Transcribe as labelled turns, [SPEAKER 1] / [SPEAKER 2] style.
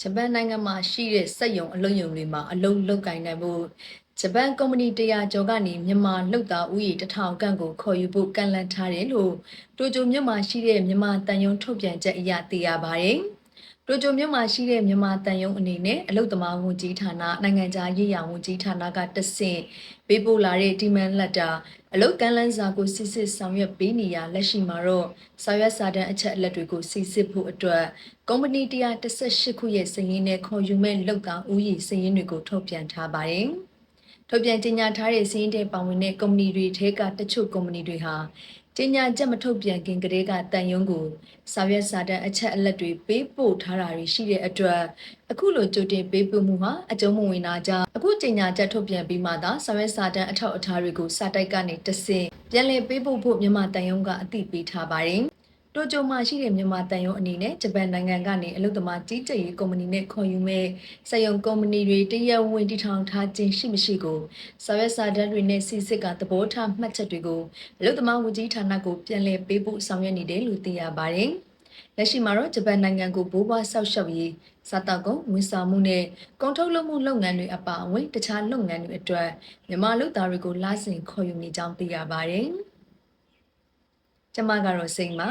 [SPEAKER 1] ဂျပန်နိုင်ငံမှာရှိတဲ့စက်ရုံအလုပ်ရုံတွေမှာအလုပ်လုပ်ကိုင်နိုင်ဖို့ဂျပန်ကုမ္ပဏီ100ကျော်ကနေမြန်မာလုပ်သားဦးရေ1000ခန့်ကိုခေါ်ယူဖို့ကန့်လန့်ထားတယ်လို့တိုကျိုမြို့မှာရှိတဲ့မြန်မာတန်ယုံထုတ်ပြန်ချက်အရသိရပါတယ်။ တိုကျိုမြို့မှာရှိတဲ့မြန်မာတန်ယုံအနေနဲ့အလုပ်သမားဝန်ကြီးဌာနနိုင်ငံခြားရေးရာဝန်ကြီးဌာနကတဆင့်ပေးပို့လာတဲ့ဒီမန်လက်တာအလုတ်ကမ်းလန်းစာကိုစစ်စစ်ဆောင်ရွက်ပေးနေရလက်ရှိမှာတော့စာရွက်စာတမ်းအချက်အလက်တွေကိုစစ်စစ်ဖို့အတွက်ကုမ္ပဏီ118ခုရဲ့စာရင်းနဲ့ခေါ်ယူမဲ့လုပ်သားဦးရေစာရင်းတွေကိုထုတ်ပြန်ထားပါတယ်။ထုတ်ပြန်ကြေညာထားတဲ့စာရင်းတွေပါဝင်တဲ့ကုမ္ပဏီတွေထဲကတချို့ကုမ္ပဏီတွေဟာ ကြေညာချက်မထုတ်ပြန်ခင်ကတည်းကတန်ယုံကိုစာရွက်စာတမ်းအချက်အလက်တွေပေးပို့ထားတာတွေရှိတဲ့အတွက်အခုလိုကြိုတင်ပေးပို့မှုဟာအကျုံးမဝင်တာကြောင့်အခုကြေညာချက်ထုတ်ပြန်ပြီးမှသာစာရွက်စာတမ်းအထောက်အထားတွေကိုစာတိုက်ကနေတဆင့်ပြန်လည်ပေးပို့ဖို့မြန်မာတန်ယုံကအသိပေးထားပါတယ်။ တိုကျိုမှာရှိတဲ့မြန်မာတန်ယုံအနေနဲ့ဂျပန်နိုင်ငံကနေအလုပ်သမားကြီးကြပ်ရေးကုမ္ပဏီနဲ့ခေါ်ယူမဲ့စက်ရုံကုမ္ပဏီတွေတရက်ဝင်တည်ထောင်ထားခြင်းရှိမရှိကိုစာရွက်စာတမ်းတွေနဲ့စီစစ်ကသဘောထားမှတ်ချက်တွေကိုအလုပ်သမားဝန်ကြီးဌာနကိုပြန်လည်ပေးဖို့ဆောင်ရွက်နေတယ်လို့သိရပါတယ်။လက်ရှိမှာတော့ဂျပန်နိုင်ငံကိုဘိုးဘွားဆောက်ရှောက်ရေးစားတောက်ကုန်ဝန်ဆောင်မှုနဲ့ကုန်ထုတ်လုပ်မှုလုပ်ငန်းတွေအပါအဝင်တခြားလုပ်ငန်းတွေအတွက်မြန်မာလူသားတွေကိုလာဆင်ခေါ်ယူနေကြောင်းသိရပါတယ်။ကျမကတော့စိတ်မှာ